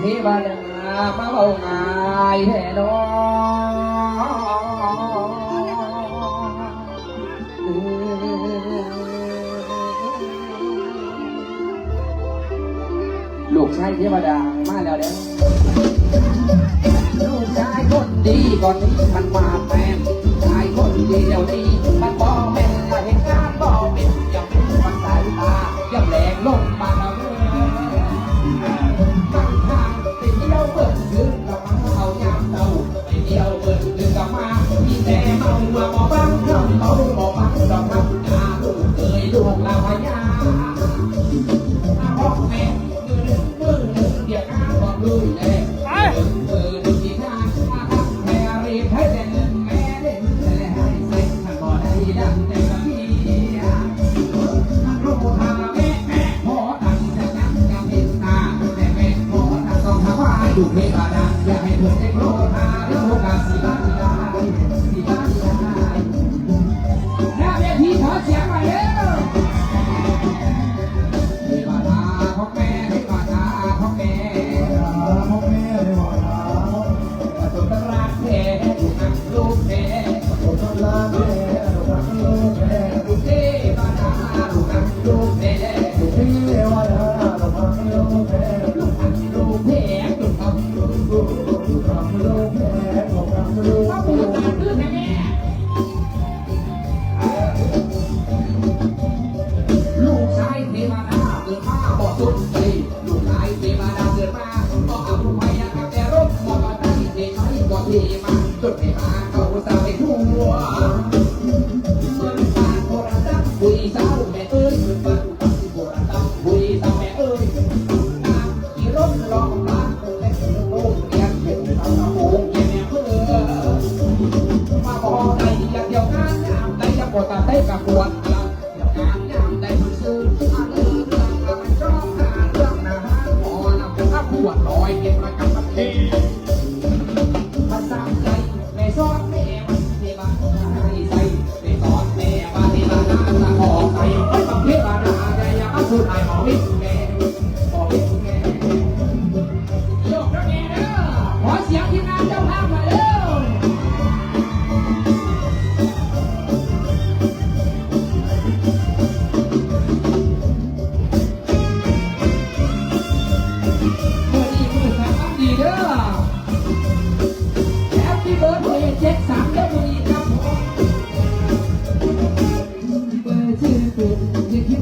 เทวดามาเบาง่ายเท้นอลูกชายเทวดามาแล้วเด้อลูกชายคนดีก่อนนี้มันมาแฟนชายคนดีเดี๋ยวนี้ damn, I'm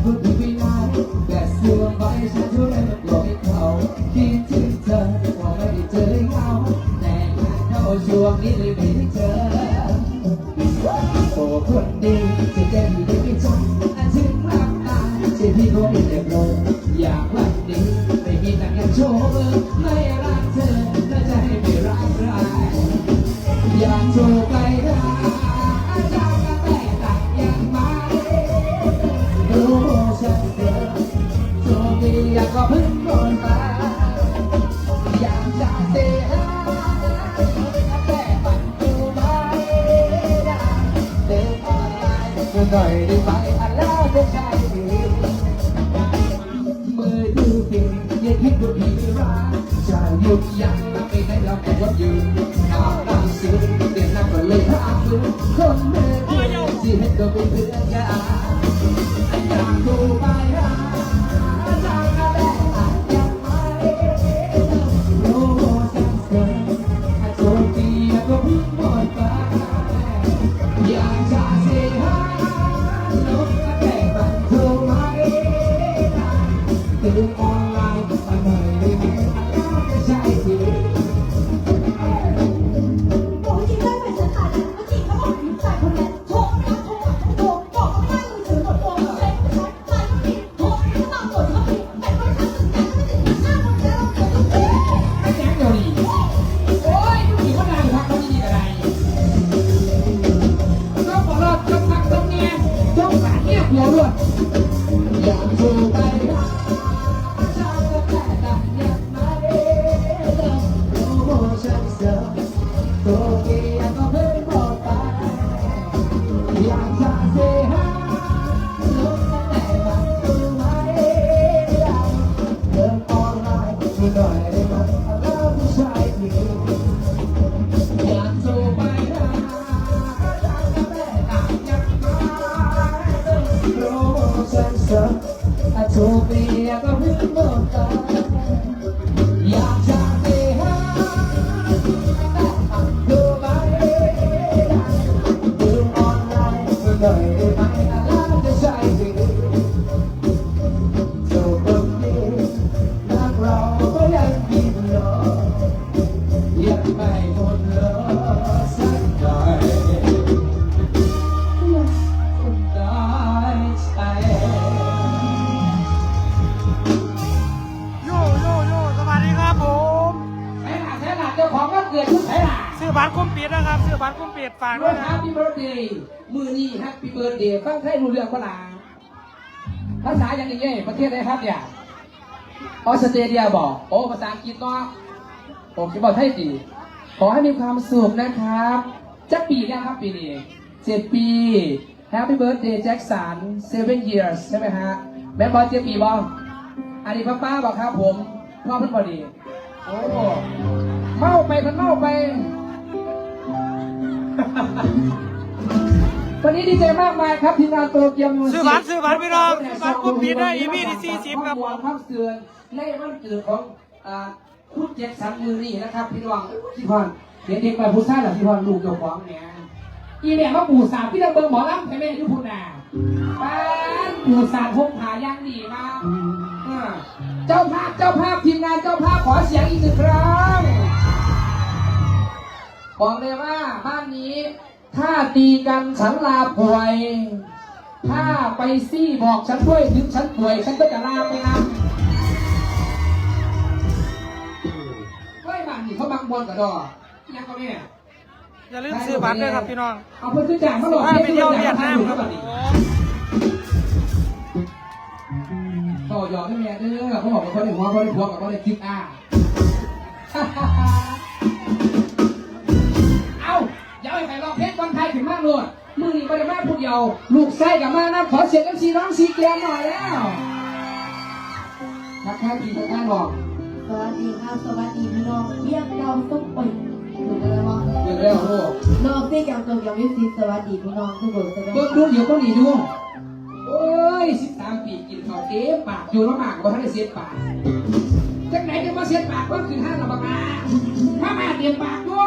พูดไปไหนแต่เสื่อมไปฉันช่วยมันปลอบเขา คิดถึงเธอแต่พอไม่ได้เจอได้เขาแต่เรช่วงนี้เลยไม่ได้เจอโอ้คนดีจะแก้ดีได้ไม่จบอถึงควาตายจ็พี่ก็ไม่เบลงอยากวันนี้ไม่มีต่งานโชว์ไม่รักเธอแล้วจะให้ไม่รักใครอยากโชว์ไป อยากก็พึ่งโดนตาอยากจะเสียแต่ปัดกูไม่ได้เดินออนไลน์กูหน่อยได้ไหม I told me I got him on ของก็เกิดขึ้นไหนล่ะซื้อบัตรคุ้มปิดนะครับ ซื้อบัตรคุ้มปิดฝากด้ด้ววยยนะแฮปปี้เบิร์ดเดย์มือนี้แฮปปี้เบิร์ดเดย์ฟังไทยรู้เรื่องก็ลาภาษาอย่างนี้เย่ประเทศอะไรครับเนี่ยออสเตรเลียบอกโอ้ภาษาอังกฤษก็โอเคบอกไทยดีขอให้มีความสุขนะครับจะปียังครับปีนี้เจ็ดปี Happy Birthday แจ็คสัน seven years ใช่ไหมฮะแม่บอลเจ็ดปีบออันนี้ป้าป้าบอกครับผมพ่อเพิ่นบอดีโอ้ เมาไปมันเมาไป วันนี้ดีใจมากมายครับทีมงานโตเกียวมิวสิกซื้อบัตรซื้อบัตรพี่น้องซื้อบัตรคุ้มปิดได้ EP ที่40ครับผมข้ามเสือนในวันเกิดของอ่าคุณเจ็ดสันมือนี่นะครับพี่น้องพี่พรเด็กเด็กไปผู้ชายหรอพี่พรลูกเจ้าของเนี่ยอีแม่มาปู่สามพี่ตะเบิงหมอลำใช่ไหมทุกคนน่ะป้านปู่สามพกผาย่างดีมากอ่าเจ้าภาพเจ้าภาพทีมงานเจ้าภาพขอเสียงอีกหนึ่งครั้ง บอกเลยว่าบ้านนี้ ถ้าตีกันฉันลาป่วย ถ้าไปซี่บอกฉันด้วยถึงฉันป่วย ฉันก็จะลาไปนำเฮ้ยบ้านนี่เขาบังบอลกับดอกยังก็เนี่ยอย่าลืมซื้อบัตรด้วยครับพี่น้องเอาเพื่อนขึ้นจากมาหลอกถ้าไปเที่ยวเวียดนามครับบัดนี้ต่อยอดให้แม่เด้อเขาบอกว่าเขาได้หัวเขาได้หัวกับเขาได้คลิปอ่า เอาไปลองเพชรคนไทยถึงมากเลยมือนี่ไม่ได้มาผู้เดียวลูกไส้กับมานะขอเสียงกันสีน้องสีแกมหน่อยแล้วทักทายทีทักทายบอกสวัสดีครับสวัสดีพี่น้องเรียกเราต้องไปถูกไหมวะเดี๋ยวเร็วลูกน้องที่ยังตัวยังไม่สิ้นสวัสดีพี่น้องทุกคนสวัสดีเบิ้งดูเดี๋ยวก็หนีดูโอ้ยสิบสามปีกินข้าวเต๊ปากอยู่แล้วมากกว่าท่านได้เสียปากจากไหนจะมาเสียปากก็คือห้าระบังมามามาเตรียมปากด้ว